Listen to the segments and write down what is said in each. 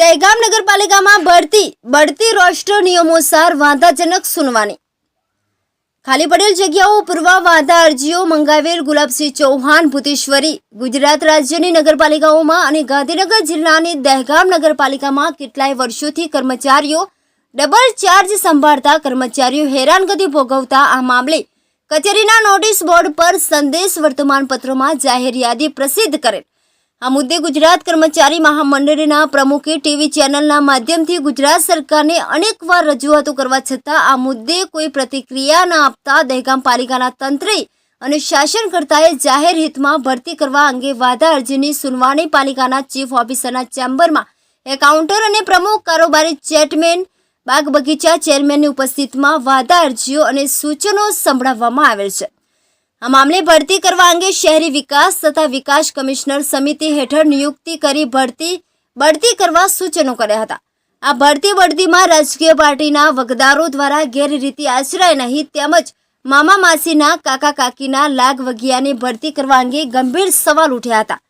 દહેગામ નગરપાલિકામાં બઢતી બઢતી રોસ્ટર નિયમોસાર વાંધાજનક સુનવાની. ખાલી પડેલ જગ્યાઓ પૂરવા વાંધા અરજીઓ મંગાવેલ ગુલાબસિંહ ચૌહાણ, ભૂતેશ્વરી, ગુજરાત રાજ્યની નગરપાલિકાઓમાં અને ગાંધીનગર જિલ્લાની દહેગામ નગરપાલિકામાં કેટલાય વર્ષોથી કર્મચારીઓ ડબલ ચાર્જ સંભાળતા કર્મચારીઓ હેરાનગતિ ભોગવતા આ મામલે કચેરીના નોટિસ બોર્ડ પર સંદેશ વર્તમાનપત્રમાં જાહેર યાદી પ્રસિદ્ધ કરેલ. આ મુદ્દે ગુજરાત કર્મચારી મહામંડળના પ્રમુખે ટીવી ચેનલના માધ્યમથી ગુજરાત સરકારને અનેકવાર રજૂઆતો કરવા છતાં આ મુદ્દે કોઈ પ્રતિક્રિયા ન આપતા દહેગામ પાલિકાના તંત્રે અને શાસનકર્તાએ જાહેર હિતમાં ભરતી કરવા અંગે વાધા અરજીની સુનવાણી પાલિકાના ચીફ ઓફિસરના ચેમ્બરમાં એકાઉન્ટર અને પ્રમુખ કારોબારી ચેરમેન બાગ બગીચા ચેરમેનની ઉપસ્થિતિમાં વાધા અરજીઓ અને સૂચનો સંભળાવવામાં આવેલ છે. આ મામલે ભરતી કરવા અંગે શહેરી વિકાસ તથા વિકાસ કમિશનર સમિતિ હેઠળ નિયુક્તિ કરી ભરતી, બઢતી કરવા સૂચનો કર્યા હતા. આ ભરતી બઢતીમાં રાજકીય પાર્ટીના વગદારો દ્વારા ગેરરીતિ આચરાય નહીં તેમજ મામા માસીના કાકા કાકીના લાગ વગિયાની ભરતી કરવા અંગે ગંભીર સવાલ ઉઠ્યા હતા.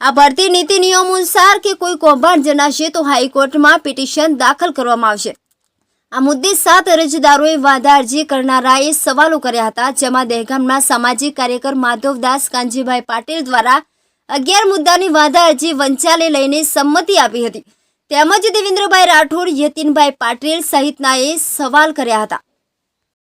આ ભરતી નીતિ નિયમો અનુસાર કે કોઈ કૌભાંડ જણાશે તો હાઈકોર્ટમાં પિટિશન દાખલ કરવામાં આવશે. આ મુદ્દે સાત અરજદારોએ વાંધા અરજી કરનારાએ સવાલો કર્યા હતા, જેમાં દહેગામના સામાજિક કાર્યકર માધવદાસ કાંજીભાઈ પાટીલ દ્વારા અગિયાર મુદ્દાની વાંધા અરજી વંચાલે લઈને સંમતિ આપી હતી. તેમજ દેવેન્દ્રભાઈ રાઠોડ, યતિનભાઈ પાટીલ સહિતનાએ સવાલ કર્યા હતા.